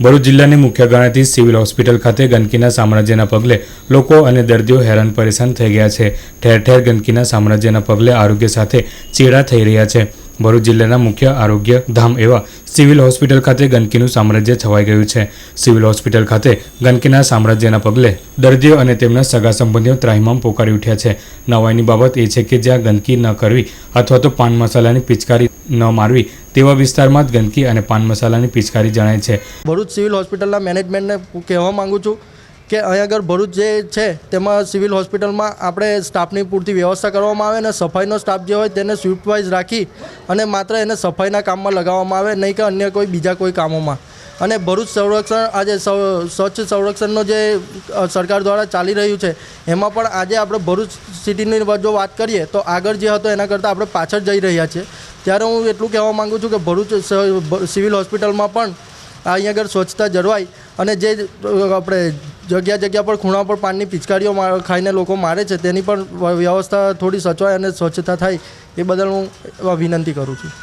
ભરૂચ જિલ્લાની મુખ્ય ગણાતી સિવિલ હોસ્પિટલ ખાતે ગંદકીના સામ્રાજ્યના પગલે લોકો અને દર્દીઓ હેરાન પરેશાન થઈ ગયા છે. ઠેર ઠેર ગંદકીના સામ્રાજ્યના પગલે આરોગ્ય સાથે ચેડા થઈ રહ્યા છે. ભરૂચ જિલ્લાના મુખ્ય આરોગ્ય ધામ એવા સિવિલ હોસ્પિટલ ખાતે ગંદકીનું સામ્રાજ્ય છવાઈ ગયું છે. સિવિલ હોસ્પિટલ ખાતે ગંદકીના સામ્રાજ્યના પગલે દર્દીઓ અને તેમના સગા સંબંધીઓ ત્રાહિમામ પોકારી ઉઠ્યા છે. નવાઈની બાબત એ છે કે જ્યાં ગંદકી ન કરવી અથવા તો પાન મસાલાની પિચકારી ન મારવી તેવા વિસ્તારમાં જ ગંદકી અને પાન મસાલાની પિચકારી જણાય છે. ભરૂચ સિવિલ હોસ્પિટલના મેનેજમેન્ટને કહેવા માગું છું કે અહીંયા આગળ ભરૂચ જે છે તેમાં સિવિલ હોસ્પિટલમાં આપણે સ્ટાફની પૂરતી વ્યવસ્થા કરવામાં આવે અને સફાઈનો સ્ટાફ જે હોય તેને સ્વીપવાઇઝ રાખી અને માત્ર એને સફાઈના કામમાં લગાવવામાં આવે, નહીં કે અન્ય કોઈ બીજા કોઈ કામોમાં. અને ભરૂચ સંરક્ષણ આજે સ્વચ્છ સંરક્ષણનો જે સરકાર દ્વારા ચાલી રહ્યું છે, એમાં પણ આજે આપણે ભરૂચ સિટીની જો વાત કરીએ તો આગળ જે હતો એના કરતાં આપણે પાછળ જઈ રહ્યા છીએ. ત્યારે હું એટલું કહેવા માગું છું કે ભરૂચ સિવિલ હોસ્પિટલમાં પણ અહીંયા આગળ સ્વચ્છતા જળવાય અને જે આપણે જગ્યા જગ્યા પર ખૂણા પર પાનની પિચકારીઓ ખાઈને લોકો મારે છે તેની પણ વ્યવસ્થા થોડી સચવાય અને સ્વચ્છતા થાય એ બદલ હું વિનંતી કરું છું.